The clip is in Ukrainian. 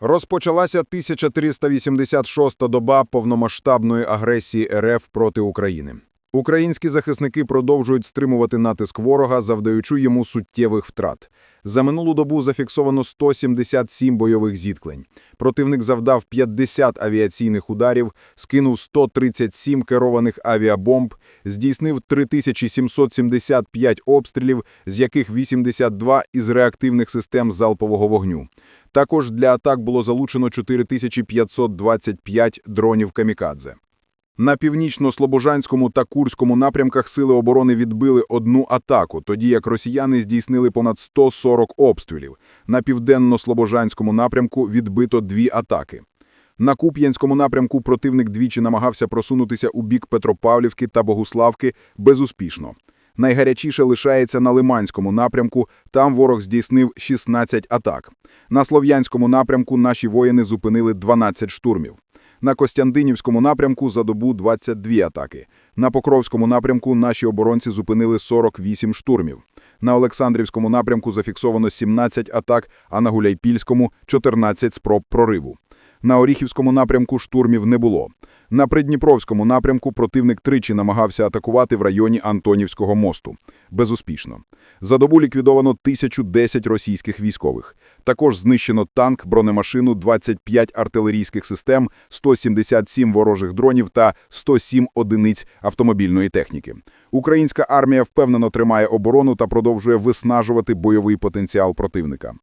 Розпочалася 1386-та доба повномасштабної агресії РФ проти України. Українські захисники продовжують стримувати натиск ворога, завдаючи йому суттєвих втрат. За минулу добу зафіксовано 177 бойових зіткнень. Противник завдав 50 авіаційних ударів, скинув 137 керованих авіабомб, здійснив 3775 обстрілів, з яких 82 із реактивних систем залпового вогню. Також для атак було залучено 4525 дронів «Камікадзе». На північно-слобожанському та Курському напрямках сили оборони відбили одну атаку, тоді як росіяни здійснили понад 140 обстрілів. На південно-слобожанському напрямку відбито дві атаки. На Куп'янському напрямку противник двічі намагався просунутися у бік Петропавлівки та Богуславки безуспішно. Найгарячіше лишається на Лиманському напрямку, там ворог здійснив 16 атак. На Слов'янському напрямку наші воїни зупинили 12 штурмів. На Костянтинівському напрямку за добу 22 атаки. На Покровському напрямку наші оборонці зупинили 48 штурмів. На Олександрівському напрямку зафіксовано 17 атак, а на Гуляйпільському – 14 спроб прориву. На Оріхівському напрямку штурмів не було. На Придніпровському напрямку противник тричі намагався атакувати в районі Антонівського мосту. Безуспішно. За добу ліквідовано 1010 російських військових. Також знищено танк, бронемашину, 25 артилерійських систем, 177 ворожих дронів та 107 одиниць автомобільної техніки. Українська армія впевнено тримає оборону та продовжує виснажувати бойовий потенціал противника.